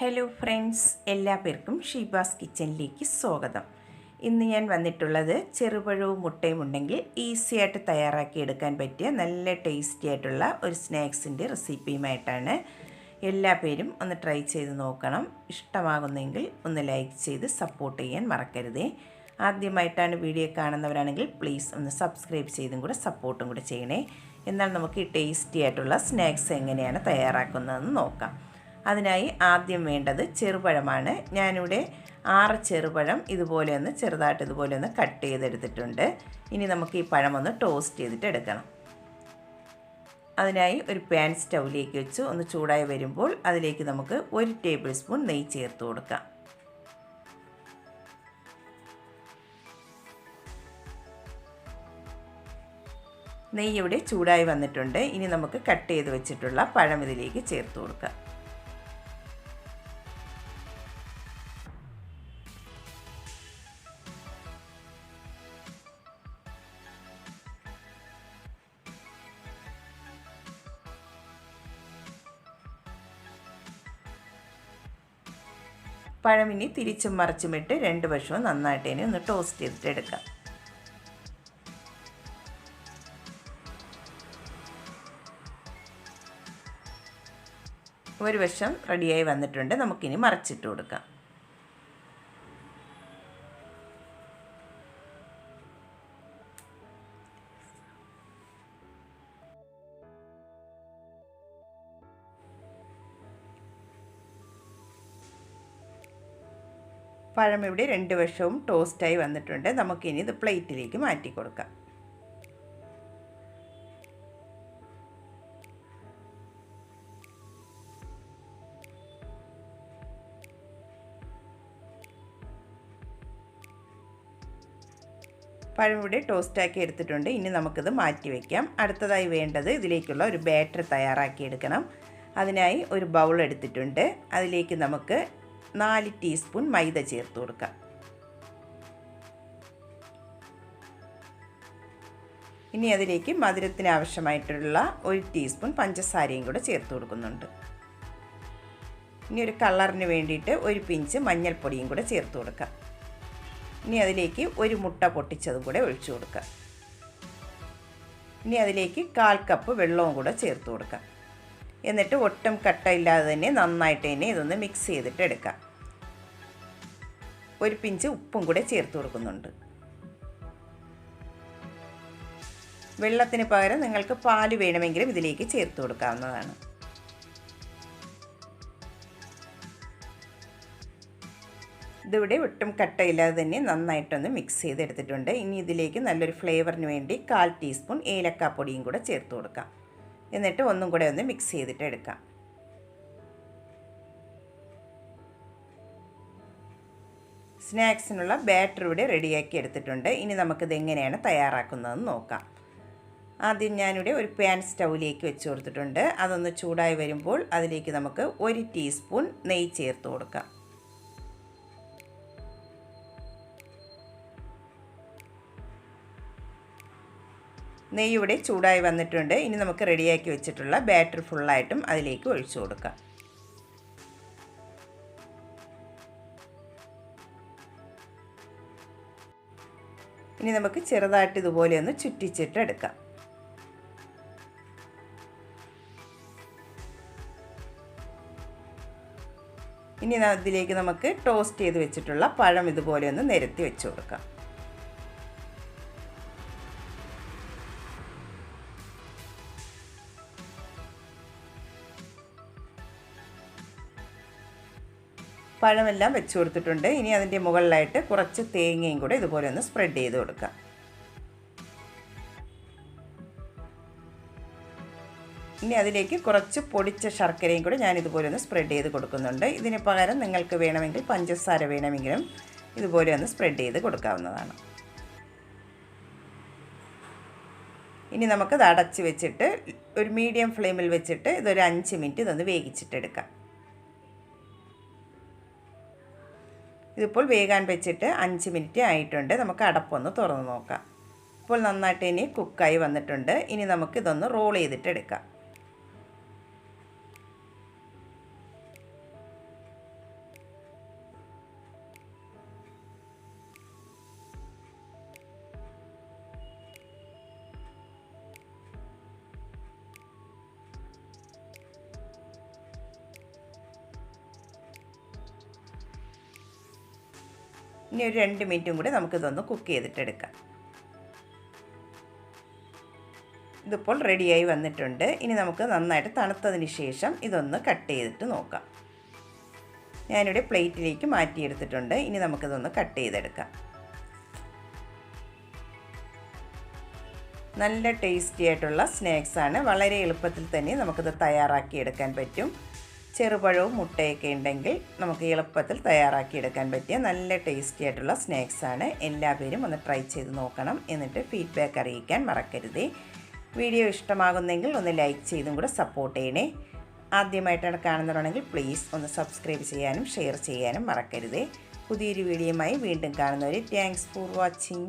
Hello friends എല്ലാ പേർക്കും ഷീബാസ് കിച്ചണിലേക്ക് സ്വാഗതം. ഇന്ന് ഞാൻ വന്നിട്ടുള്ളത് ചെറുപഴവും മുട്ടയും ഉണ്ടെങ്കിൽ ഈസി ആയിട്ട് തയ്യാറാക്കി എടുക്കാൻ പറ്റിയ നല്ല ടേസ്റ്റി ആയിട്ടുള്ള ഒരു സ്നാക്സിന്റെ റെസിപ്പിയുമായിട്ടാണ് എല്ലാ പേരും ഒന്ന് ട്രൈ ചെയ്ത് നോക്കണം. ഇഷ്ടമാകുന്നെങ്കിൽ ഒന്ന് ലൈക്ക് ചെയ്ത് സപ്പോർട്ട് ചെയ്യാൻ മറക്കരുതേ. ആദ്യമായിട്ടാണ് വീഡിയോ കാണുന്നവരാണെങ്കിൽ പ്ലീസ് ഒന്ന് സബ്സ്ക്രൈബ് ചെയ്തും കൂടെ സപ്പോർട്ടും കൂടെ ചെയ്യണേ. എന്നാൽ നമുക്ക് ഈ ടേസ്റ്റി ആയിട്ടുള്ള സ്നാക്സ് എങ്ങനെയാണ് തയ്യാറാക്കുന്നതെന്ന് നോക്കാം. അതിനായി ആദ്യം വേണ്ടത് ചെറുപഴമാണ്. ഞാനിവിടെ ആറ് ചെറുപഴം ഇതുപോലെ ഒന്ന് ചെറുതായിട്ട് ഇതുപോലെ ഒന്ന് കട്ട് ചെയ്തെടുത്തിട്ടുണ്ട്. ഇനി നമുക്ക് ഈ പഴം ഒന്ന് ടോസ്റ്റ് ചെയ്തിട്ട് എടുക്കണം. അതിനായി ഒരു പാൻ സ്റ്റൗവിലേക്ക് വെച്ച്. ഒന്ന് ചൂടായി വരുമ്പോൾ അതിലേക്ക് നമുക്ക് ഒരു ടേബിൾ സ്പൂൺ നെയ്യ് ചേർത്ത് കൊടുക്കാം. നെയ്യ് ഇവിടെ ചൂടായി വന്നിട്ടുണ്ട്. ഇനി നമുക്ക് കട്ട് ചെയ്ത് വെച്ചിട്ടുള്ള പഴം ഇതിലേക്ക് ചേർത്ത് കൊടുക്കാം. പഴമിനി തിരിച്ചും മറിച്ചുമിട്ട് രണ്ട് വശവും നന്നായിട്ട് ഇനി ഒന്ന് ടോസ്റ്റ് ചെയ്തിട്ട് എടുക്കാം. ഒരു വശം റെഡിയായി വന്നിട്ടുണ്ട്. നമുക്കിനി മറിച്ചിട്ട് കൊടുക്കാം. പഴം ഇവിടെ രണ്ട് വശവും ടോസ്റ്റായി വന്നിട്ടുണ്ട്. നമുക്കിനി ഇത് പ്ലേറ്റിലേക്ക് മാറ്റി കൊടുക്കാം. പഴം ഇവിടെ ടോസ്റ്റാക്കി എടുത്തിട്ടുണ്ട്. ഇനി നമുക്കിത് മാറ്റി വയ്ക്കാം അടുത്തതായി വേണ്ടത് ഇതിലേക്കുള്ള ഒരു ബാറ്റർ തയ്യാറാക്കി എടുക്കണം. അതിനായി ഒരു ബൗൾ എടുത്തിട്ടുണ്ട്. അതിലേക്ക് നമുക്ക് നാല് ടീസ്പൂൺ മൈദ ചേർത്ത് കൊടുക്കുക. ഇനി അതിലേക്ക് മധുരത്തിന് ആവശ്യമായിട്ടുള്ള ഒരു ടീസ്പൂൺ പഞ്ചസാരയും കൂടെ ചേർത്ത് കൊടുക്കുന്നുണ്ട്. ഇനി ഒരു കളറിന് വേണ്ടിയിട്ട് ഒരു പിഞ്ച് മഞ്ഞൾപ്പൊടിയും കൂടെ ചേർത്ത് കൊടുക്കാം ഇനി അതിലേക്ക് ഒരു മുട്ട പൊട്ടിച്ചതും കൂടെ ഒഴിച്ചു കൊടുക്കാം ഇനി അതിലേക്ക് കാൽ കപ്പ് വെള്ളവും കൂടെ ചേർത്ത് കൊടുക്കാം എന്നിട്ട് ഒട്ടും കട്ടയില്ലാതെ തന്നെ നന്നായിട്ട് തന്നെ ഇതൊന്ന് മിക്സ് ചെയ്തിട്ട് എടുക്കാം. ഒരു പിഞ്ച് ഉപ്പും കൂടെ ചേർത്ത് കൊടുക്കുന്നുണ്ട്. വെള്ളത്തിന് പകരം നിങ്ങൾക്ക് പാൽ വേണമെങ്കിലും ഇതിലേക്ക് ചേർത്ത് കൊടുക്കാവുന്നതാണ്. ഇതിവിടെ ഒട്ടും കട്ടയില്ലാതെ തന്നെ നന്നായിട്ടൊന്ന് മിക്സ് ചെയ്തെടുത്തിട്ടുണ്ട്. ഇനി ഇതിലേക്ക് നല്ലൊരു ഫ്ലേവറിന് വേണ്ടി കാൽ ടീസ്പൂൺ ഏലക്കാപ്പൊടിയും കൂടെ ചേർത്ത് കൊടുക്കാം. എന്നിട്ട് ഒന്നും കൂടെ ഒന്ന് മിക്സ് ചെയ്തിട്ട് എടുക്കാം. സ്നാക്സിനുള്ള ബാറ്റർ ഇവിടെ റെഡിയാക്കി എടുത്തിട്ടുണ്ട്. ഇനി നമുക്കിത് എങ്ങനെയാണ് തയ്യാറാക്കുന്നതെന്ന് നോക്കാം. ആദ്യം ഞാനിവിടെ ഒരു പാൻ സ്റ്റൗവിലേക്ക് വെച്ച് കൊടുത്തിട്ടുണ്ട്. അതൊന്ന് ചൂടായി വരുമ്പോൾ അതിലേക്ക് നമുക്ക് ഒരു ടീസ്പൂൺ നെയ്യ് ചേർത്ത് കൊടുക്കാം. നെയ്യ് ഇവിടെ ചൂടായി വന്നിട്ടുണ്ട്. ഇനി നമുക്ക് റെഡിയാക്കി വെച്ചിട്ടുള്ള ബാറ്റർ ഫുള്ളായിട്ടും അതിലേക്ക് ഒഴിച്ചു കൊടുക്കാം. ഇനി നമുക്ക് ചെറുതായിട്ട് ഇതുപോലെ ഒന്ന് ചുറ്റിച്ചിട്ട് എടുക്കാം. ഇനി അതിലേക്ക് നമുക്ക് ടോസ്റ്റ് ചെയ്ത് വെച്ചിട്ടുള്ള പഴം ഇതുപോലെ ഒന്ന് നിരത്തി വെച്ച് കൊടുക്കാം. പഴമെല്ലാം വെച്ച് കൊടുത്തിട്ടുണ്ട്. ഇനി അതിന്റെ മുകളിലായിട്ട് കുറച്ച് തേങ്ങയും കൂടെ ഇതുപോലെ ഒന്ന് സ്പ്രെഡ് ചെയ്ത് കൊടുക്കാം. ഇനി അതിലേക്ക് കുറച്ച് പൊടിച്ച ശർക്കരയും കൂടെ ഞാൻ ഇതുപോലെ ഒന്ന് സ്പ്രെഡ് ചെയ്ത് കൊടുക്കുന്നുണ്ട്. ഇതിന് പകരം നിങ്ങൾക്ക് വേണമെങ്കിൽ പഞ്ചസാര വേണമെങ്കിലും ഇതുപോലെ ഒന്ന് സ്പ്രെഡ് ചെയ്ത് കൊടുക്കാവുന്നതാണ്. ഇനി നമുക്കത് അടച്ച് വെച്ചിട്ട് ഒരു മീഡിയം ഫ്ലെയിമിൽ വെച്ചിട്ട് ഇതൊരു അഞ്ച് മിനിറ്റ് ഇതൊന്ന് വേവിച്ചിട്ടെടുക്കാം. ഇതിപ്പോൾ വേഗാൻ വെച്ചിട്ട് അഞ്ച് മിനിറ്റ് ആയിട്ടുണ്ട്. നമുക്ക് അടപ്പൊന്ന് തുറന്ന് നോക്കാം. ഇപ്പോൾ നന്നായിട്ട് ഇനി കുക്കായി വന്നിട്ടുണ്ട്. ഇനി നമുക്ക് നമുക്കിതൊന്ന് റോൾ ചെയ്തിട്ട് ഇനി ഒരു രണ്ട് മിനിറ്റും കൂടി നമുക്കിതൊന്ന് കുക്ക് ചെയ്തിട്ടെടുക്കാം. ഇതിപ്പോൾ റെഡിയായി വന്നിട്ടുണ്ട്. ഇനി നമുക്ക് നന്നായിട്ട് തണുത്തതിന് ശേഷം ഇതൊന്ന് കട്ട് ചെയ്തിട്ട് നോക്കാം. ഞാനിവിടെ പ്ലേറ്റിലേക്ക് മാറ്റിയെടുത്തിട്ടുണ്ട്. ഇനി നമുക്കിതൊന്ന് കട്ട് ചെയ്തെടുക്കാം. നല്ല ടേസ്റ്റി ആയിട്ടുള്ള സ്നാക്സാണ് വളരെ എളുപ്പത്തിൽ തന്നെ നമുക്കിത് തയ്യാറാക്കിയെടുക്കാൻ പറ്റും. ചെറുപഴവും മുട്ടയൊക്കെ ഉണ്ടെങ്കിൽ നമുക്ക് എളുപ്പത്തിൽ തയ്യാറാക്കി എടുക്കാൻ പറ്റിയ നല്ല ടേസ്റ്റി ആയിട്ടുള്ള സ്നാക്സാണ് എല്ലാവരും ഒന്ന് ട്രൈ ചെയ്ത് നോക്കണം എന്നിട്ട് ഫീഡ്ബാക്ക് അറിയിക്കാൻ മറക്കരുതേ. വീഡിയോ ഇഷ്ടമാകുന്നെങ്കിൽ ഒന്ന് ലൈക്ക് ചെയ്തും കൂടെ സപ്പോർട്ട് ചെയ്യണേ. ആദ്യമായിട്ടാണ് കാണുന്നവരാണെങ്കിൽ പ്ലീസ് ഒന്ന് സബ്സ്ക്രൈബ് ചെയ്യാനും ഷെയർ ചെയ്യാനും മറക്കരുതേ. പുതിയൊരു വീഡിയോയുമായി വീണ്ടും കാണുന്നവർ താങ്ക്സ് ഫോർ വാച്ചിങ്